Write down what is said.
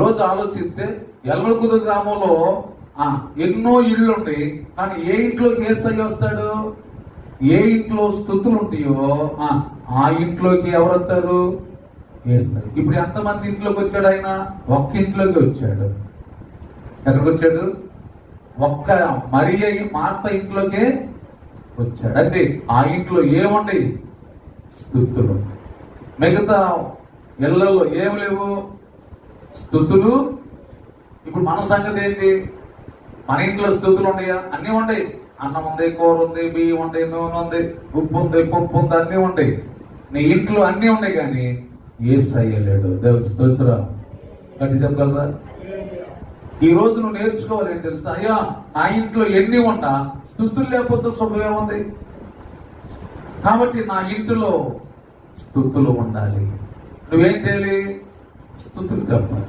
రోజు ఆలోచిస్తే ఎల్లకుదు గ్రామంలో ఆ, ఎన్నో ఇళ్ళు ఉంటాయి కానీ ఏ ఇంట్లోకి ఏసై వస్తాడు? ఏ ఇంట్లో స్థుతులు ఉంటాయో ఆ, ఇంట్లోకి ఎవరు వస్తారు ఏస్తారు ఇప్పుడు ఎంతమంది ఇంట్లోకి వచ్చాడు ఆయన? ఒక్క ఇంట్లోకి వచ్చాడు. ఎక్కడికి వచ్చాడు ఒక్క మరి మార్త ఇంట్లోకే వచ్చాడు. అంటే ఆ ఇంట్లో ఏముండయి స్థుతులు మిగతా ఇళ్ళలో ఏం లేవు? స్థుతులు. ఇప్పుడు మన సంగతి ఏంటి? మన ఇంట్లో స్థుతులు ఉన్నాయా? అన్నీ ఉన్నాయి అన్నం ఉంది కూర ఉంది బియ్యం ఉంది నూనె ఉంది ఉప్పు ఉంది పప్పు ఉంది అన్నీ ఉంటాయి. నీ ఇంట్లో అన్నీ ఉన్నాయి కానీ ఏ లేడు. దేవుడు స్తోత్ర. గట్టి చెప్పగలరా? ఈ రోజు నువ్వు నేర్చుకోవాలి ఏం తెలుసా? అయ్యా నా ఇంట్లో ఎన్ని ఉన్నా స్థుతులు లేకపోతే సుఖం ఏముంది? కాబట్టి నా ఇంటిలో స్థుతులు ఉండాలి. నువ్వేం చేయాలి? స్థుతులు చెప్పాలి